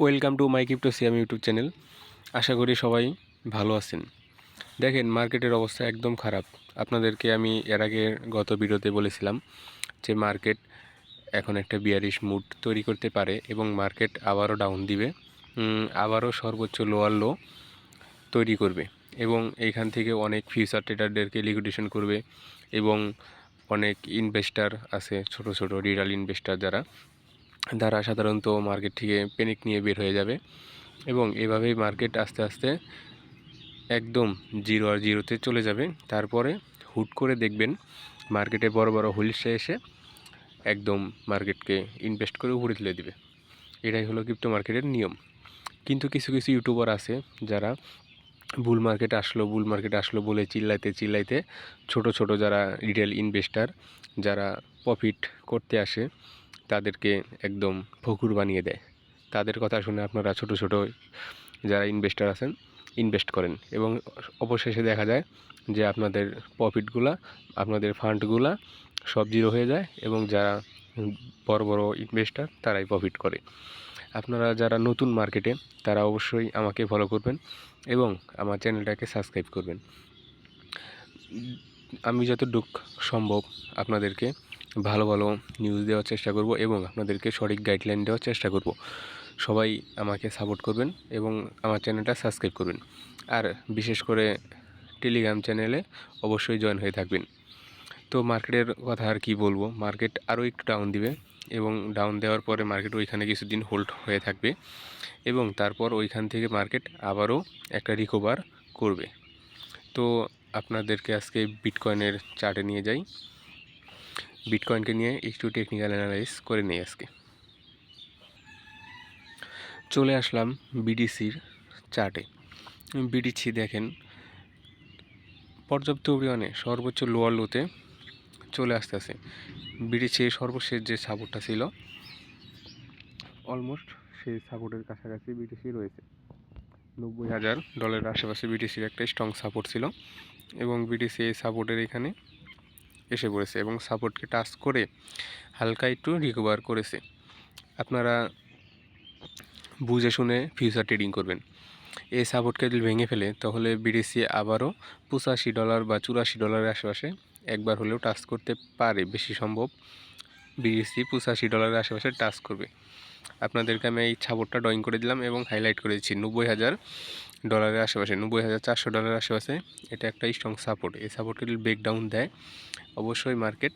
Welcome to my crypto Siam YouTube channel. আশা করি সবাই ভালো আছেন। দেখেন, মার্কেটের অবস্থা একদম খারাপ। আপনাদেরকে আমি এর আগে গত ভিডিওতে বলেছিলাম যে মার্কেট এখন একটা বিয়ারিশ মুড তৈরি করতে পারে এবং মার্কেট আবারও ডাউন দিবে আবারও সর্বোচ্চ লোয়ার লো তৈরি করবে এবং এইখান থেকে অনেক ফিউচার ট্রেডারদেরকে লিকুইডেশন করবে এবং অনেক ইনভেস্টার আছে, ছোট ছোট রিটাল ইনভেস্টার যারা। তারা সাধারণত মার্কেট থেকে পেনিক নিয়ে বের হয়ে যাবে এবং এভাবেই মার্কেট আস্তে আস্তে একদম জিরো আর জিরোতে চলে যাবে। তারপরে হুট করে দেখবেন মার্কেটে বড় বড় হুলিশে এসে একদম মার্কেটকে ইনভেস্ট করে উপরে তুলে দিবে। এটাই হলো ক্রিপ্টো মার্কেটের নিয়ম। কিন্তু কিছু কিছু ইউটিউবার আছে যারা বুল মার্কেট আসলো বুল মার্কেট আসলো বলে চিল্লাইতে চিল্লাইতে ছোট ছোট যারা রিটেল ইনভেস্টার যারা প্রফিট করতে আসে তাদেরকে একদম ফকুর বানিয়ে দেয়। তাদের কথা শুনে আপনারা ছোট ছোট যারা ইনভেস্টার আছেন ইনভেস্ট করেন এবং অবশেষে দেখা যায় যে আপনাদের প্রফিটগুলা আপনাদের ফান্ডগুলা সব জিরো হয়ে যায় এবং যারা বড় বড় ইনভেস্টার তারাই প্রফিট করে। আপনারা যারা নতুন মার্কেটে তারা অবশ্যই আমাকে ফলো করবেন এবং আমার চ্যানেলটাকে সাবস্ক্রাইব করবেন। আমি যতটুক সম্ভব আপনাদেরকে ভালো ভালো নিউজ দেওয়ার চেষ্টা করব এবং আপনাদেরকে সঠিক গাইডলাইন দেওয়ার চেষ্টা করব। সবাই আমাকে সাপোর্ট করবেন এবং আমার চ্যানেলটা সাবস্ক্রাইব করবেন। আর বিশেষ করে টেলিগ্রাম চ্যানেলে অবশ্যই জয়েন হয়ে থাকবেন। তো মার্কেটের কথা আর কি বলব? মার্কেট আরও একটু ডাউন দিবে এবং ডাউন দেওয়ার পরে মার্কেট ওইখানে কিছুদিন হোল্ড হয়ে থাকবে এবং তারপর ওইখান থেকে মার্কেট আবারও একটা রিকভার করবে। তো আপনাদেরকে আজকে বিটকয়েনের চার্টে নিয়ে যাই। বিটকয়েনকে নিয়ে একটু টেকনিক্যাল অ্যানালাইজ করে নেই আজকে। চলে আসলাম বিডিসির চার্টে বিডিসি দেখেন, পর্যাপ্ত পরিমাণে সর্বোচ্চ লোয়ার লোতে চলে আসতেছে। বিডিসির সর্বশেষ যে সাপোর্টটা ছিল অলমোস্ট সেই সাপোর্টের কাছাকাছি বিটিসি রয়েছে। নব্বই হাজার ডলারের আশেপাশে বিটিসির একটা স্ট্রং সাপোর্ট ছিল। এবং বিটিসি এই সাপোর্টের এখানে এসে পড়েছে এবং সাপোর্টকে টাচ করে হালকা একটু রিকভার করেছে। আপনারা বুঝে শুনে ফিউচার ট্রেডিং করবেন। এই সাপোর্টকে যদি ভেঙে ফেলে, তাহলে বিডিসি আবারও পঁচাশি ডলার বা চুরাশি ডলারের আশেপাশে একবার হলেও টাচ করতে পারে, বেশি সম্ভব। বিডিসি পঁচাশি ডলারের আশেপাশে টাচ করবে। আপনাদেরকে আমি এই সাপোর্টটা ড্রয়িং করে দিলাম এবং হাইলাইট করে দিচ্ছি। নব্বই হাজার ডলারের আশেপাশে, নব্বই হাজার চারশো ডলারের আশেপাশে এটা একটা স্ট্রং সাপোর্ট এই সাপোর্টকে ব্রেকডাউন দেয়। অবশ্যই মার্কেট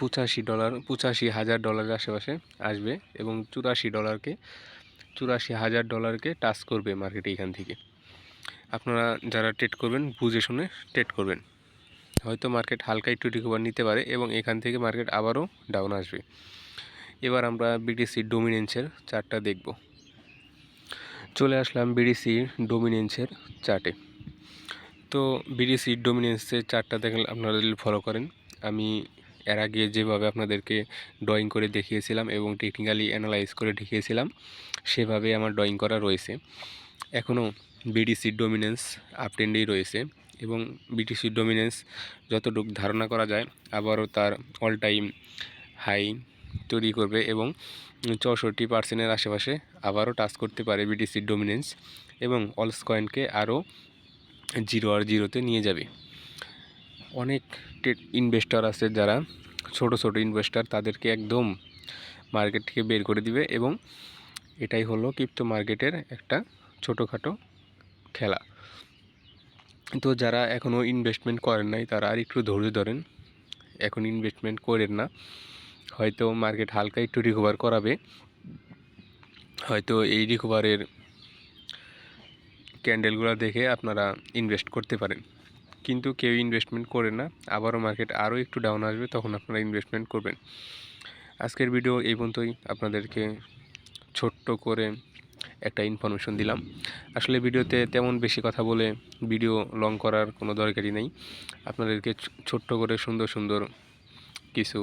পঁচাশি ডলার পঁচাশি হাজার ডলারের আশেপাশে আসবে এবং চুরাশি ডলারকে চুরাশি হাজার ডলারকে টাচ করবে মার্কেট এখান থেকে। আপনারা যারা ট্রেড করবেন, বুঝে শুনে ট্রেড করবেন। হয়তো মার্কেট হালকা একটু রিকভার নিতে পারে এবং এখান থেকে মার্কেট আবারও ডাউন আসবে। এবার আমরা বিডিসি ডোমিনেন্সের চার্টটা দেখব। চলে আসলাম বিডিসি ডোমিনেন্সের চার্টে তো বিডিসি ডোমিনেন্সের চার্টটা দেখলে আপনারা যদি ফলো করেন, আমি এর আগে যেভাবে আপনাদেরকে ড্রয়িং করে দেখিয়েছিলাম এবং টেকনিক্যালি অ্যানালাইজ করে দেখিয়েছিলাম, সেভাবে আমার ড্রয়িং করা রয়েছে। এখনও বিডিসি ডোমিনেন্স আপট্রেন্ডেই রয়েছে। এবং বিটিসি ডোমিনেন্স যতটুকু ধারণা করা যায়, আবারও তার অল টাইম হাই তৈরি করবে এবং চৌষট্টি পার্সেন্টের আশেপাশে আবারও টাচ করতে পারে বিটিসির ডোমিনেন্স এবং অলস কয়েনকে আরও জিরো আর জিরোতে নিয়ে যাবে। অনেক ইনভেস্টর আছে যারা ছোট ছোট ইনভেস্টর তাদেরকে একদম মার্কেট থেকে বের করে দিবে এবং এটাই হলো ক্রিপ্টো মার্কেটের একটা ছোটোখাটো খেলা। তো যারা এখনও ইনভেস্টমেন্ট করেন নাই, তারা আর একটু ধৈর্য ধরেন। এখন ইনভেস্টমেন্ট করেন না। হয়তো মার্কেট হালকা একটু রিকভার করাবে। হয়তো এই রিকভারের ক্যান্ডেলগুলো দেখে আপনারা ইনভেস্ট করতে পারেন। কিন্তু কেউ ইনভেস্টমেন্ট করে না, আবারও মার্কেট আরও একটু ডাউন আসবে, তখন আপনারা ইনভেস্টমেন্ট করবেন। আজকের ভিডিও এই পর্যন্তই। আপনাদেরকে ছোট্ট করে একটা ইনফরমেশন দিলাম। আসলে ভিডিওতে তেমন বেশি কথা বলে ভিডিও লং করার কোনো দরকারই নেই। আপনাদেরকে ছোট্ট করে সুন্দর সুন্দর কিছু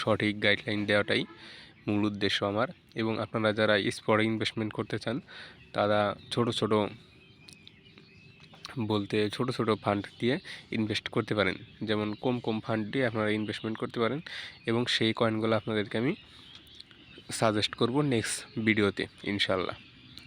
সঠিক গাইডলাইন দেওয়াটাই মূল উদ্দেশ্য আমার। এবং আপনারা যারা স্পটে ইনভেস্টমেন্ট করতে চান, তারা ছোট ছোট বলতে ছোট ছোট ফান্ড দিয়ে ইনভেস্ট করতে পারেন। যেমন কম কম ফান্ড দিয়ে আপনারা ইনভেস্টমেন্ট করতে পারেন। এবং সেই কয়েনগুলো আপনাদেরকে আমি সাজেস্ট করব নেক্সট ভিডিওতে ইনশাল্লাহ